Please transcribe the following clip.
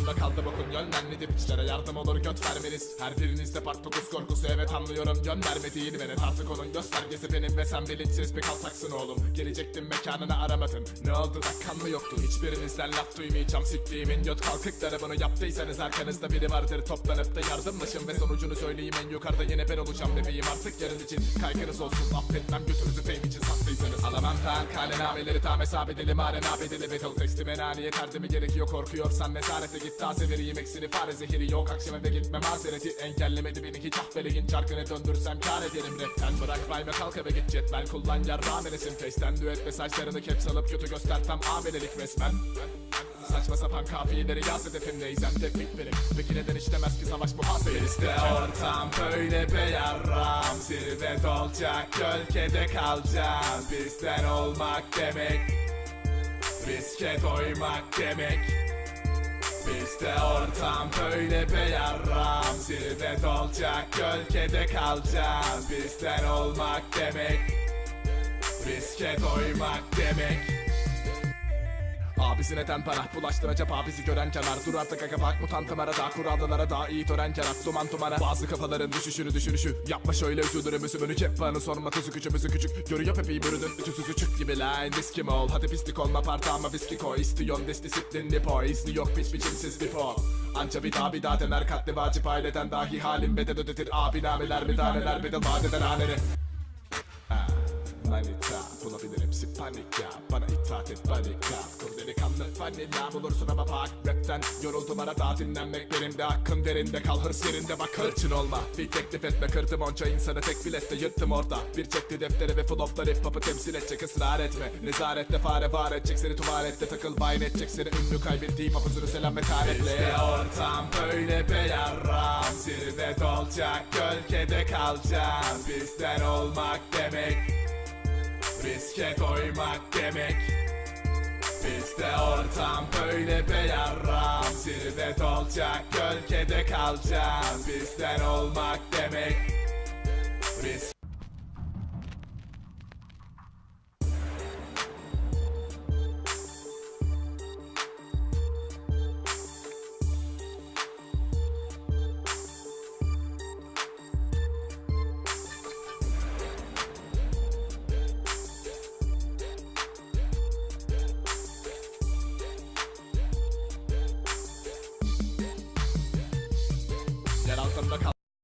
altında kaldı bakın yönlenmedi piçlere yardım olur göt vermeniz Her birinizde part 9 korkusu evet anlıyorum gönderme değil beni Artık onun göstergesi benim ve sen bilinçsiz bir kaltaksın oğlum. Gelecektim mekanını aramadın. Ne oldu dakikan mı yoktu? Hiçbirinizden laf duymayacağım siktiğimin göt kalkıkları. Bunu yaptıysanız arkanızda biri vardır Toplanıp da yardımlaşın ve sonucunu söyleyeyim. En yukarıda yine ben olacağım bebeğim artık yarın için Kaygınız olsun. Affetmem götünüzü fame için saklıysanız Alamam fen kanenameleri tam hesap edelim arena bedeli Battle texti menani yeter mi? Gerekiyor korkuyorsan nezarete git. Taze vereyim eksini fare zehiri yok. Akşam eve gitme mazereti Engellemedi beni. Hiç affeleyin çarkını döndürsem kar ederim. Rapten Bırak rhyme kalk eve git cetvel kullan yarrağım eresim Face'ten düet mesajlarını caps alıp kötü göstertem amelelik resmen Saçma sapan kafiyeleri yaz hedefim neyzem teknik benim. Peki neden işlemez ki savaş muhasebe Bizde ortam böyle be yarram Zirvede olacak gölgede kalacağım Bizden olmak demek Riske doymak demek. Bizde ortam böyle be yarram Zirvede olacak gölgede kalacağım Bizden olmak demek Riske doymak demek Abisi neden bana bulaştıracak abisi gören kenar. Dur artık aga bak mutantılara daha kurallara daha iyi tören kenar. Duman tumana bazı kafaların düşüşünü düşürüşü. Yapma şöyle üzülürüm üzümünü kep bana sorma tuzu küçümüzü küçük. Görüyor pepeyi bürünün ütüsüzü çık gibi. Line Diskim ol? Hadi pislik olma parta ama viski koy. İstiyon desti disiplinli boy İzni yok piç biçimsiz bir pol Anca bir daha bir daha dener katli vacip aileden dahi halim bedel ödetir. Abi nameler mi taneler bedel vadeden haneni Ha, Manita bulabilir hepsi panik ya. Bana itaat et panik ya Kur delikanlı vanilla. Bulursun ama bak Rapten yoruldum arada dinlenmek benim de hakkım derinde. Kal hırs yerinde bak hırçın olma. Bir teklif etme kırdım onca insanı tek bilette yırttım orada Bir çekti defteri ve floplar hip temsil edecek. Israr etme. Nezarette fare var edecek. Seni tuvalette takıl bayin edecek. Seni ünlü kaybettiğim hafızını selam ve tanetle Bizde ortam böyle be yarram. Zirvede olacak gölgede kalacağım Bizden olmak demek Riske doymak demek. Bizde ortam böyle be yarram Zirvede olacak gölgede kalacağım Bizden olmak demek. Risk from the